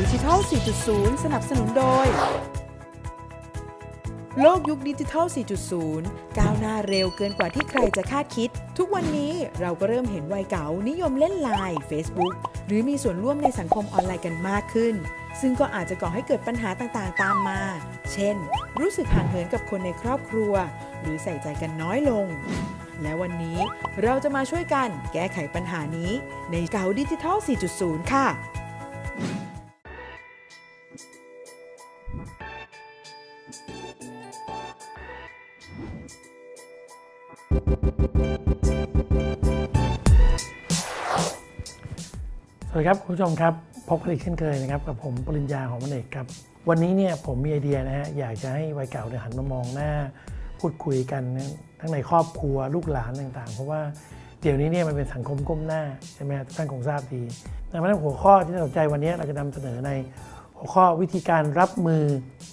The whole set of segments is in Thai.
ดิจิทัล 4.0 สนับสนุนโดย โลกยุคดิจิทัล 4.0 ก้าวหน้าเร็วเกินกว่าที่ใครจะคาดคิด ทุกวันนี้เราก็เริ่มเห็นวัยเก๋านิยมเล่นไลน์ Facebook หรือมีส่วนร่วมในสังคมออนไลน์กันมากขึ้น ซึ่งก็อาจจะก่อให้เกิดปัญหาต่างๆ ตามมา เช่น รู้สึกห่างเหินกับคนในครอบครัว หรือใส่ใจกันน้อยลงและวันนี้เราจะมาช่วยกันแก้ไขปัญหานี้ในเก๋าดิจิทัล 4.0 ค่ะ สวัสดีครับคุณผู้ชมครับพบกันอีกเช่นเคยนะครับกับผมปริญญาของมันเอกครับ วันนี้เนี่ยผมมีไอเดียนะฮะอยากจะให้วัยเก่าเนี่ยหันมามองหน้า พูดคุยกันทั้งในครอบครัวลูกหลานต่างๆ เพราะว่าเดี๋ยวนี้เนี่ยมันเป็นสังคมก้มหน้าใช่ไหมทุกท่านคงทราบดีดังนั้นหัวข้อที่น่าสนใจวันนี้เราจะนำเสนอในหัวข้อวิธีการรับมือ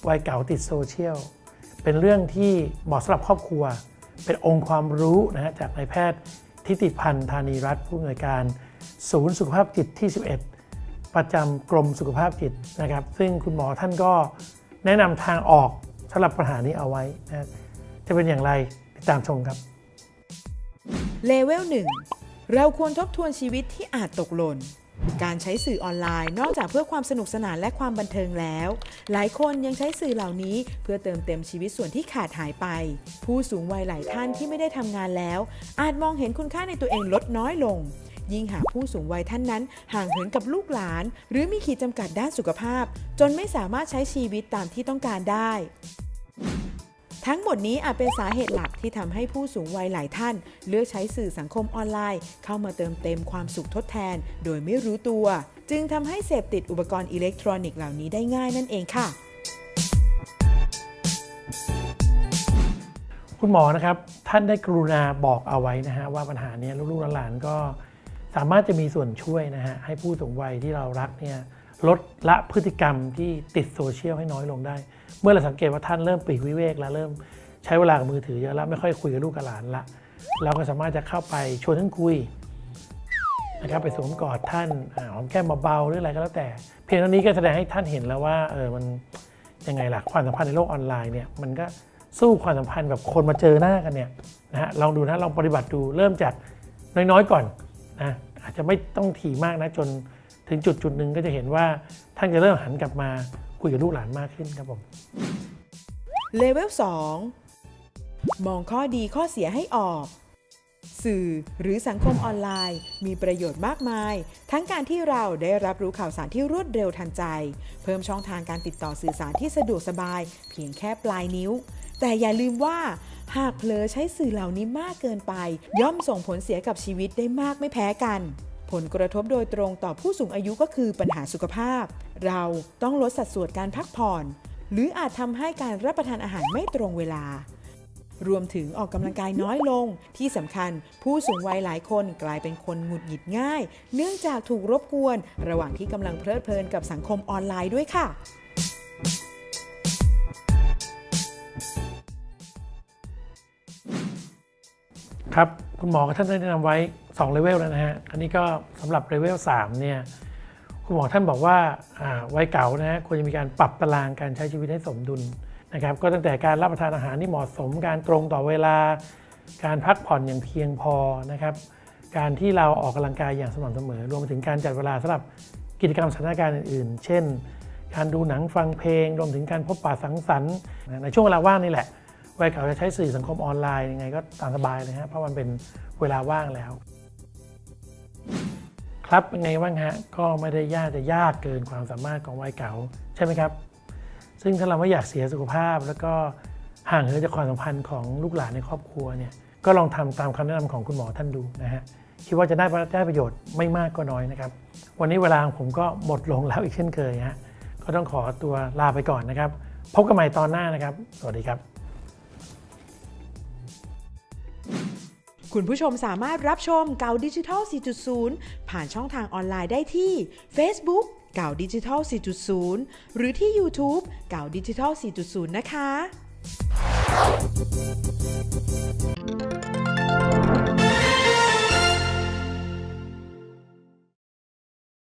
วัยเก่าติดโซเชียล เป็นเรื่องที่เหมาะสำหรับครอบครัว เป็นองค์ความรู้นะฮะจากนายแพทย์ทิติพันธ์ธานีรัตน์ผู้อำนวยการ ศูนย์สุขภาพจิตที่ 11 ประจำกรมสุขภาพจิตนะครับ ซึ่งคุณหมอท่านก็แนะนำทางออกสำหรับปัญหานี้เอาไว้นะจะเป็นอย่างไรติดตามชมครับเลเวล1เราควรทบทวนชีวิตที่อาจตกหล่น การใช้สื่อออนไลน์นอกจากเพื่อความสนุกสนานและความบันเทิงแล้ว หลายคนยังใช้สื่อเหล่านี้เพื่อเติมเต็มชีวิตส่วนที่ขาดหายไป ผู้สูงวัยหลายท่านที่ไม่ได้ทำงานแล้ว อาจมองเห็นคุณค่าในตัวเองลดน้อยลง ยิ่งหากผู้สูงวัยท่านนั้น ห่างเหินกับลูกหลาน หรือมีขีดจำกัดด้านสุขภาพ จนไม่สามารถใช้ชีวิตตามที่ต้องการได้ ทั้งหมดนี้อาจเป็นสาเหตุหลักที่ทำให้ผู้สูงวัยหลายท่าน เลือกใช้สื่อสังคมออนไลน์ เข้ามาเติมเต็มความสุขทดแทน โดยไม่รู้ตัว จึงทำให้เสพติดอุปกรณ์อิเล็กทรอนิกส์เหล่านี้ได้ง่ายนั่นเองค่ะ คุณหมอนะครับ ท่านได้กรุณาบอกเอาไว้นะฮะว่าปัญหาเนี้ยลูกๆหลานๆก็สามารถจะมีส่วนช่วยนะฮะให้ผู้สูงวัยที่เรารักเนี่ย ลดละพฤติกรรมที่ติดโซเชียลให้น้อยลงได้ เมื่อเราสังเกตว่าท่านเริ่มปีกวิเวกแล้วเริ่มใช้เวลากับมือถือเยอะแล้วไม่ค่อยคุยกับลูกกับหลานละเราก็สามารถจะเข้าไปชวนท่านคุยนะครับไปสวมกอดท่านหอมแก้มเบาๆหรืออะไรก็แล้วแต่ เพียงเท่านี้ก็แสดงให้ท่านเห็นแล้วว่าเออมันยังไงล่ะความสัมพันธ์ในโลกออนไลน์เนี่ยมันก็สู้ความสัมพันธ์แบบคนมาเจอหน้ากันเนี่ยนะฮะลองดูนะลองปฏิบัติดูเริ่มจากน้อยๆก่อนนะอาจจะไม่ต้องถี่มากนะจน ถึงจุดจุดหนึ่งก็จะเห็นว่าท่านจะเริ่มหันกลับมาคุยกับลูกหลานมากขึ้นครับผมเลเวล2มองข้อดีข้อเสียให้ออก สื่อหรือสังคมออนไลน์ มีประโยชน์มากมาย ทั้งการที่เราได้รับรู้ข่าวสารที่รวดเร็วทันใจ เพิ่มช่องทางการติดต่อสื่อสารที่สะดวกสบาย เพียงแค่ปลายนิ้ว แต่อย่าลืมว่า หากเผลอใช้สื่อเหล่านี้มากเกินไป ย่อมส่งผลเสียกับชีวิตได้มากไม่แพ้กัน ผลกระทบโดยตรงต่อผู้สูงอายุก็คือปัญหาสุขภาพ เราต้องลดสัดส่วนการพักผ่อน หรืออาจทำให้การรับประทานอาหารไม่ตรงเวลา รวมถึงออกกำลังกายน้อยลง ที่สำคัญ ผู้สูงวัยหลายคนกลายเป็นคนหงุดหงิดง่าย เนื่องจากถูกรบกวน ระหว่างที่กำลังเพลิดเพลินกับสังคมออนไลน์ด้วยค่ะครับ คุณหมอก็ท่านได้แนะนำไว้ 2เลเวลแล้วนะฮะอันนี้ก็สำหรับเลเวล3เนี่ยคุณหมอท่านบอกว่าวัยเก่านะฮะควรจะมีการปรับตารางการใช้ชีวิตให้สมดุลนะครับก็ตั้งแต่การรับประทานอาหารที่เหมาะสม การตรงต่อเวลา การพักผ่อนอย่างเพียงพอนะครับการที่เราออกกำลังกายอย่างสม่ำเสมอ รวมถึงการจัดเวลาสำหรับกิจกรรมสถานการณ์อื่นๆ เช่น การดูหนังฟังเพลง รวมถึงการพบปะสังสรรค์ในช่วงเวลาว่างนี่แหละวัยเก่าจะใช้สื่อสังคมออนไลน์ยังไงก็ตามสบายเลยฮะเพราะมันเป็นเวลาว่างแล้ว ครับเป็นไงบ้างฮะก็ไม่ได้ยากจะยากเกินความสามารถของวัยเก่าใช่ไหมครับ ซึ่งถ้าเราไม่อยากเสียสุขภาพ แล้วก็ห่างเหินจากความสัมพันธ์ของลูกหลานในครอบครัวเนี่ยก็ลองทำตามคำแนะนำของคุณหมอท่านดูนะฮะคิดว่าจะได้ได้ประโยชน์ไม่มากก็น้อยนะครับ วันนี้เวลาของผมก็หมดลงแล้วอีกเช่นเคยฮะก็ต้องขอตัวลาไปก่อนนะครับ พบกันใหม่ตอนหน้านะครับ สวัสดีครับ คุณผู้ชมสามารถรับชมเก่าดิจิทัล 4.0 ผ่านช่องทางออนไลน์ได้ที่ Facebook เก่าดิจิทัล 4.0 หรือที่ YouTube เก่าดิจิทัล 4.0 นะคะ